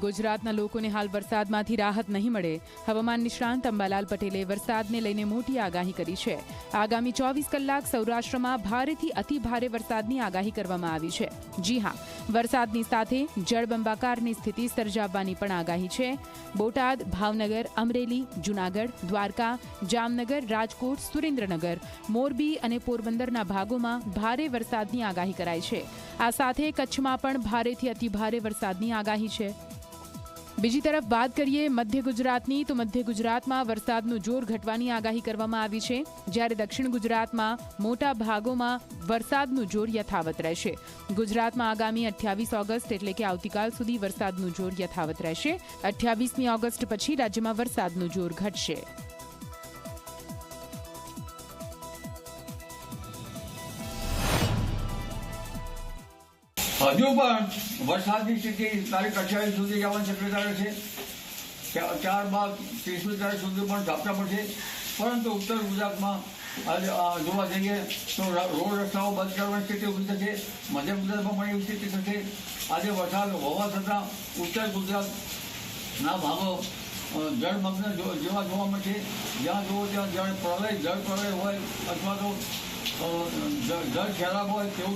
ગુજરાતના લોકોને હાલ વરસાદમાંથી રાહત નહીં મળે. હવામાન નિષ્ણાંત અંબાલાલ પટેલે વરસાદને લઈને મોટી આગાહી કરી છે. આગામી ચોવીસ કલાક સૌરાષ્ટ્રમાં ભારેથી અતિ ભારે વરસાદની આગાહી કરવામાં આવી છે. જી હા, વરસાદની સાથે જળબંબાકારની સ્થિતિ સર્જાવવાની પણ આગાહી છે. બોટાદ, ભાવનગર, અમરેલી, જૂનાગઢ, દ્વારકા, જામનગર, રાજકોટ, સુરેન્દ્રનગર, મોરબી અને પોરબંદરના ભાગોમાં ભારે વરસાદની આગાહી કરાઈ છે. આ સાથે કચ્છમાં પણ ભારેથી અતિભારે વરસાદની આગાહી છે. બીજી તરફ વાત કરીએ મધ્ય ગુજરાતની, તો મધ્ય ગુજરાતમાં વરસાદનું જોર ઘટવાની આગાહી કરવામાં આવી છે. જ્યારે દક્ષિણ ગુજરાતમાં મોટા ભાગોમાં વરસાદનું જોર યથાવત રહેશે. ગુજરાતમાં આગામી અઠ્યાવીસ ઓગસ્ટ એટલે કે આવતીકાલ સુધી વરસાદનું જોર યથાવત રહેશે. અઠ્યાવીસમી ઓગસ્ટ પછી રાજ્યમાં વરસાદનું જોર ઘટશે. હજુ પણ વરસાદની સ્થિતિ તારીખ અઠ્યાવીસ સુધી જવાની શક્યતા છે. ત્યારબાદ ત્રીસમી તારીખ સુધી પણ ઝાપટા પડશે. પરંતુ ઉત્તર ગુજરાતમાં આજે જોવા જઈએ તો રોડ રસ્તાઓ બંધ કરવાની સ્થિતિ ઊભી થશે. મધ્ય ગુજરાતમાં પણ એવી સ્થિતિ થશે. આજે વરસાદ હોવા છતાં ઉત્તર ગુજરાતના ભાગો જળમગ્ન જેવા જોવા મળશે જ્યાં જુઓ ત્યાં જળ પ્રલય જળ પ્રલય હોય અથવા તો જળ ખેલાપ હોય તેવું